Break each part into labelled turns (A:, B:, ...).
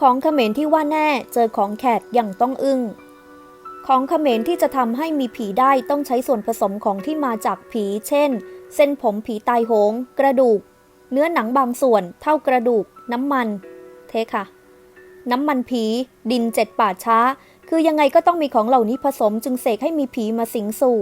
A: ของเขมรที่ว่าแน่เจอของแขกอย่างต้องอึ้ง ของเขมรที่จะทำให้มีผีได้ต้องใช้ส่วนผสมของที่มาจากผี เช่น เส้นผมผีตายโหง กระดูก เนื้อหนังบางส่วน เท่ากระดูก น้ำมัน เทค่ะ น้ำมันผี ดินเจ็ดป่าช้า คือยังไงก็ต้องมีของเหล่านี้ผสมจึงเสกให้มีผีมาสิงสู่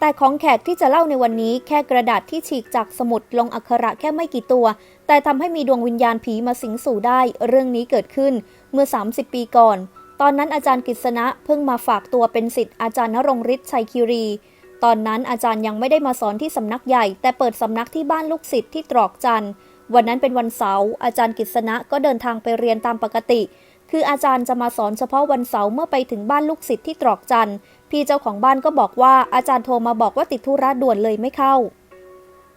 A: แต่ของแขกที่จะเล่าในวันนี้แค่กระดาษที่ฉีกจากสมุดลงอักขระแค่ไม่กี่ตัว แต่ทำให้มีดวงวิญญาณผีมาสิงสู่ได้ เรื่องนี้เกิดขึ้นเมื่อ 30 ปีก่อน ตอนนั้นอาจารย์กฤษณะเพิ่งมาฝากตัวเป็นศิษย์อาจารย์นรงฤทธิ์ชัยคิรี ตอนนั้นอาจารย์ยังไม่ได้มาสอนที่สำนักใหญ่ แต่เปิดสำนักที่บ้านลูกศิษย์ที่ตรอกจันทร์วันนั้นเป็นวันเสาร์อาจารย์กฤษณะก็เดินทางไปเรียนตามปกติ คืออาจารย์จะมาสอนเฉพาะวันเสาร์เมื่อไปถึงบ้านลูกศิษย์ที่ตรอกจันทร์ พี่เจ้าของบ้านก็บอกว่าอาจารย์โทรมาบอกว่าติดธุระด่วนเลยไม่เข้า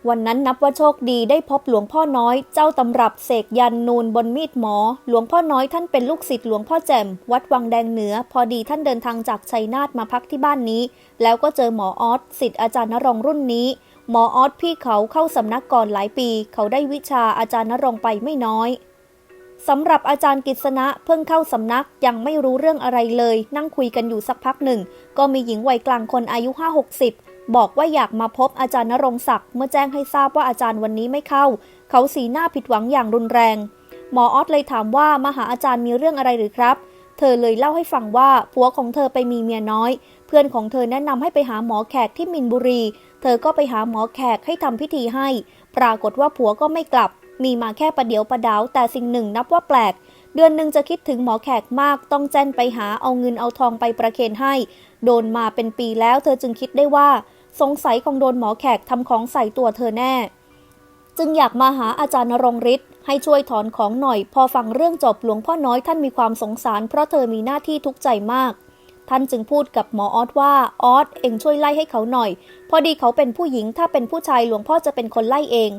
A: วันนั้นนับว่าโชคดีได้พบหลวงพ่อน้อย เจ้าตำรับเสกยันนูนบนมีดหมอ หลวงพ่อน้อยท่านเป็นลูกศิษย์หลวงพ่อแจ่ม วัดวังแดงเหนือ พอดีท่านเดินทางจากชัยนาทมาพักที่บ้านนี้ แล้วก็เจอหมอออสศิษย์อาจารย์นรงรุ่นนี้ หมอออสพี่เขาเข้าสำนักก่อนหลายปี เขาได้วิชาอาจารย์นรงไปไม่น้อย สำหรับอาจารย์กิษณะเพิ่งเข้าสำนักยังไม่รู้เรื่องอะไรเลย นั่งคุยกันอยู่สักพักหนึ่ง ก็มีหญิงวัยกลางคนอายุ 5-60 บอกว่าอยากมาพบอาจารย์นรงศักดิ์เมื่อแจ้งให้ทราบว่าอาจารย์วันนี้ไม่เข้า เขาสีหน้าผิดหวังอย่างรุนแรง หมอออสเลยถามว่ามาหาอาจารย์มีเรื่องอะไรหรือครับ เธอเลยเล่าให้ฟังว่าผัวของเธอไปมีเมียน้อย เพื่อนของเธอแนะนำให้ไปหาหมอแขกที่มินบุรี เธอก็ไปหาหมอแขกให้ทำพิธีให้ ปรากฏว่าผัวก็ไม่กลับ มีมาแค่ประเดี๋ยวประดาวแต่สิ่งหนึ่งนับว่าแปลก เดือนหนึ่งจะคิดถึงหมอแขกมาก ต้องแจ้นไปหาเอาเงินเอาทองไปประเคนให้ โดนมาเป็นปีแล้วเธอจึงคิดได้ว่า สงสัยคงโดนหมอแขกทำของใส่ตัวเธอแน่ จึงอยากมาหาอาจารย์นรงฤทธิ์ให้ช่วยถอนของหน่อย พอฟังเรื่องจบหลวงพ่อน้อยท่านมีความสงสาร เพราะเธอมีหน้าที่ทุกข์ใจมากท่านจึงพูดกับหมอออสว่าออสเองช่วยไล่ให้เขาหน่อย พอดีเขาเป็นผู้หญิงถ้าเป็นผู้ชายหลวงพ่อจะเป็นคนไล่เอง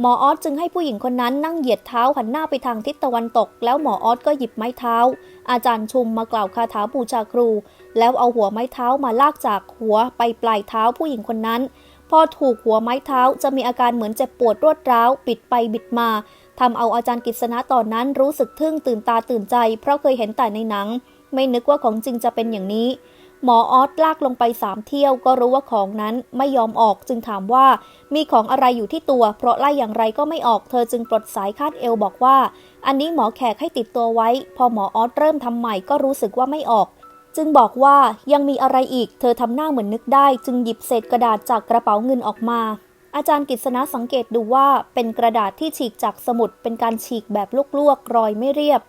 A: หมอออสจึงให้ผู้หญิงคนนั้นนั่งเหยียดเท้าหันหน้าไปทางทิศตะวันตก แล้วหมอออสก็หยิบไม้เท้า อาจารย์ชุมมากล่าวคาถาบูชาครู แล้วเอาหัวไม้เท้ามาลากจากหัวไปปลายเท้าผู้หญิงคนนั้น พอถูกหัวไม้เท้าจะมีอาการเหมือนเจ็บปวดรวดร้าวบิดไปบิดมาทำเอาอาจารย์กฤษณะตอนนั้นรู้สึกทึ่งตื่นตาตื่นใจ เพราะเคยเห็นแต่ในหนัง ไม่นึกว่าของจริงจะเป็นอย่างนี้ หมอออสลากลงไปสามเที่ยวก็รู้ว่าของนั้นไม่ยอมออกจึงถามว่า มีของอะไรอยู่ที่ตัว เพราะไล่อย่างไรก็ไม่ออกเธอจึงปลดสายคาดเอวบอกว่า อันนี้หมอแขกให้ติดตัวไว้ พอหมอออสเริ่มทำใหม่ก็รู้สึกว่าไม่ออกจึงบอกว่ายังมีอะไรอีก เธอทำหน้าเหมือนนึกได้ จึงหยิบเศษกระดาษจากกระเป๋าเงินออกมา อาจารย์กฤษณะสังเกตดูว่าเป็นกระดาษที่ฉีกจากสมุดเป็นการฉีกแบบลวกๆรอยไม่เรียบ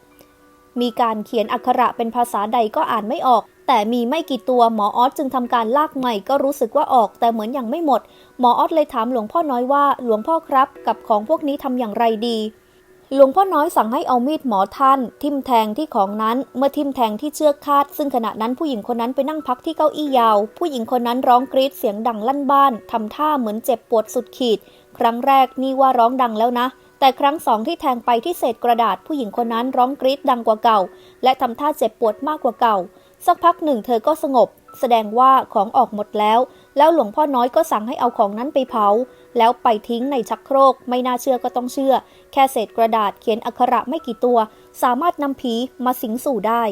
A: มีการเขียนอักขระเป็นภาษาใดก็อ่านไม่ออก แต่มีไม่กี่ตัวหมอออสจึงทำการลากใหม่ก็รู้สึกว่าออก แต่เหมือนยังไม่หมด หมอออสเลยถามหลวงพ่อน้อยว่าหลวงพ่อครับ กับของพวกนี้ทำอย่างไรดี หลวงพ่อน้อยสั่งให้เอามีดหมอท่าน ทิ่มแทงที่ของนั้นเมื่อทิ่มแทงที่เชือกคาด ซึ่งขณะนั้นผู้หญิงคนนั้นไปนั่งพักที่เก้าอี้ยาว ผู้หญิงคนนั้นร้องกรีดเสียงดังลั่นบ้านทำท่าเหมือนเจ็บปวดสุดขีด ครั้งแรกนี่ว่าร้องดังแล้วนะแต่ครั้งสองที่แทงไปที่เศษกระดาษผู้หญิงคนนั้นร้องกรีดดังกว่าเก่า และทำท่าเจ็บปวดมากกว่าเก่า สักพักหนึ่งเธอก็สงบ แสดงว่าของออกหมดแล้ว แล้วหลวงพ่อน้อยก็สั่งให้เอาของนั้นไปเผา แล้วไปทิ้งในชักโครก ไม่น่าเชื่อก็ต้องเชื่อ แค่เศษกระดาษเขียนอักขระไม่กี่ตัว สามารถนำผีมาสิงสู่ได้